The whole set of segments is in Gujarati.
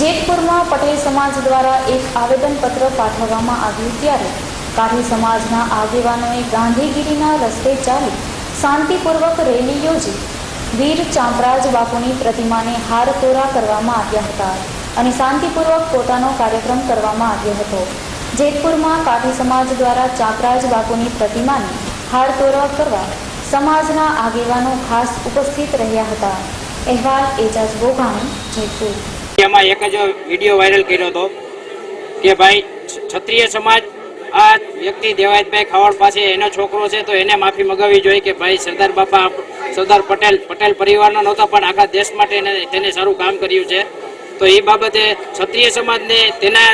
જેતપુરમાં પટેલ સમાજ દ્વારા એક આવેદનપત્ર પાઠવવામાં આવ્યું ત્યારે કાઠી સમાજના આગેવાનોએ ગાંધીગીરીના રસ્તે ચાલી શાંતિપૂર્વક રેલી યોજી. વીર ચાંપરાજ બાપુની પ્રતિમાને હાર તોરા કરવામાં આવ્યા હતા અને શાંતિપૂર્વક પોતાનો કાર્યક્રમ કરવામાં આવ્યો હતો. જેતપુરમાં કાઠી સમાજ દ્વારા ચાંપરાજ બાપુની પ્રતિમાને હારતોરા કરવા સમાજના આગેવાનો ખાસ ઉપસ્થિત રહ્યા હતા. અહેવાલ એજાજ ગોગાણી, જેતપુર. એમાં એક જ વીડિયો વાયરલ કર્યો હતો કે ભાઈ ક્ષત્રિય સમાજ આ વ્યક્તિ દેવાયતભાઈ ખાવડ પાસે એનો છોકરો છે તો એને માફી મગાવવી જોઈએ કે ભાઈ, સરદાર બાપા સરદાર પટેલ પટેલ પરિવારનો નહોતો પણ આખા દેશ માટે એને, તેને સારું કામ કર્યું છે. તો એ બાબતે ક્ષત્રિય સમાજને તેના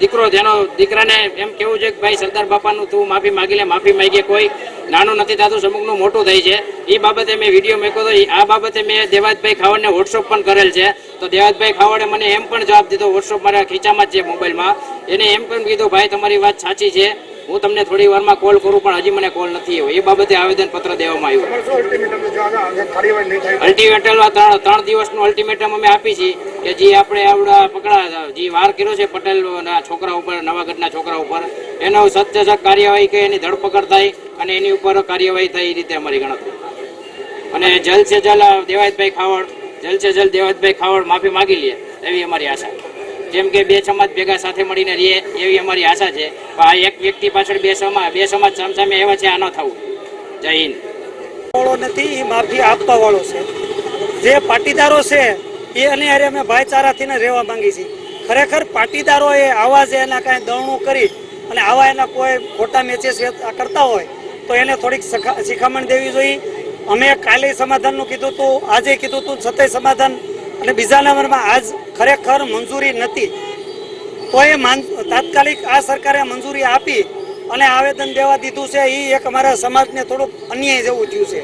દીકરો, જેનો દીકરાને એમ કેવું છે કે ભાઈ, સરદાર બાપાનું તું માફી માગી લે, માફી માગીએ કોઈ નાનું નથી થતું સમુકનું મોટું થઈ છે. એ બાબતે મેં વીડિયો મૂક્યો હતો આ બાબતે મેં દેવાજભાઈ ખાવડને વોટ્સઅપ પણ કરેલ છે. તો દેવાજભાઈ ખાવડે મને એમ પણ જવાબ દીધો વોટ્સઅપ મારા ખીચામાં જ છે મોબાઈલમાં. એને એમ પણ કીધું, ભાઈ, તમારી વાત સાચી છે. હું તમને થોડી વારમાં કોલ કરું, પણ હજી મને કોલ નથી આવ્યો. એ બાબતે આવેદન પત્ર દેવામાં આવ્યું. અલ્ટિમેટમ ત્રણ ત્રણ દિવસનું અલ્ટિમેટમ અમે આપી છીએ કે જે આપણે આવડા પકડા, જે વાર કર્યો છે પટેલના છોકરા ઉપર, નવાગઢના છોકરા ઉપર. એનો સત્ય કાર્યવાહી કે એની ધરપકડ થાય અને એની ઉપર કાર્યવાહી થાય એ રીતે અમારી ગણતરી. અને જલ છે જલ દેવાયતભાઈ ખાવડ, જલ છે જલ દેવાયતભાઈ ખાવડ માફી માગી લે, એવી અમારી આશા. જેમ કે બે સમાજ ભેગા સાથે મળીને રહીએ, એવી અમારી આશા છે. આ એક વ્યક્તિ પાછળ બે સમાજ બે સમાજ સામસામે એવા છે, આ ન થવું. જય હિન્દ. વાળો નથી, એ માફી આપવા વાળો છે. જે પાટીદારો છે, એ અને અરે અમે ભાઈચારાથી ને રહેવા માંગી છીએ. ખરેખર પાટીદારો એ આવા જે એના કાંઈ દળણું કરી અને આવા એના કોઈ ખોટા મેચેસ કરતા હોય, તો એને થોડીક શિખામણ દેવી જોઈએ અમે કાલે સમાધાનનું કીધું હતું આજે કીધું હતું છતાંય સમાધાન. અને બીજા નંબરમાં આજ ખરેખર મંજૂરી નથી. તો એ તાત્કાલિક આ સરકારે મંજૂરી આપી અને આવેદન દેવા દીધું છે. એ એક અમારા સમાજને થોડુંક અન્યાય જેવું થયું છે.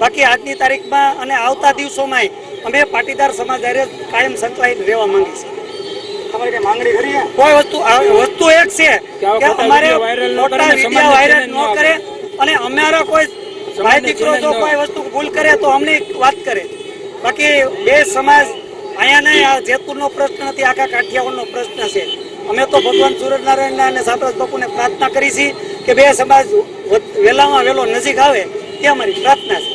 બાકી આજની તારીખમાં અને આવતા દિવસોમાં અમે પાટીદાર સમાજ કાયમ સંકળાઈને રહેવા માંગી છે? કોઈ વસ્તુ વસ્તુ એક છે કે અમારે વાયરલ ન કરે અને અમારા કોઈ ભાઈ દીકરો જો કોઈ વસ્તુ ભૂલ કરે તો અમને વાત કરે. બાકી બે સમાજ અહીંયા નહીં, આ જેતપુરનો પ્રશ્ન નથી, આખા કાઠિયાવાડનો પ્રશ્ન છે. અમે તો ભગવાન સૂર્યનારાયણ અને સાપરાજ બાપુને પ્રાર્થના કરી છે કે બે સમાજ વહેલામાં વહેલો નજીક આવે તે અમારી પ્રાર્થના છે?